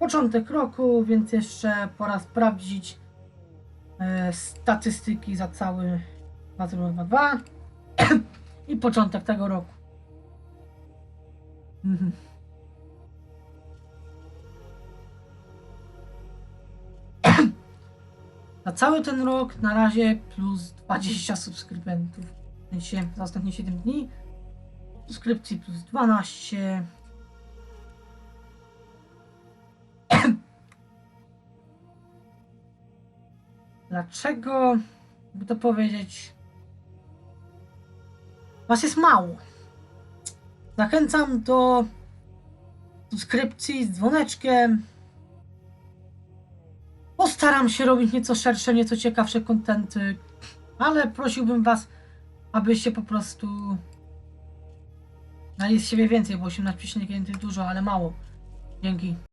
początek roku, więc jeszcze pora sprawdzić e, statystyki za cały 2022 i początek tego roku. Mhm. Za cały ten rok na razie plus 20 subskrybentów. W sensie za ostatnie 7 dni. Subskrypcji plus 12. Dlaczego, by to powiedzieć, was jest mało? Zachęcam do subskrypcji z dzwoneczkiem. Postaram się robić nieco szersze, nieco ciekawsze kontenty, ale prosiłbym was, abyście po prostu dali z siebie więcej, bo 18 dużo, ale mało. Dzięki.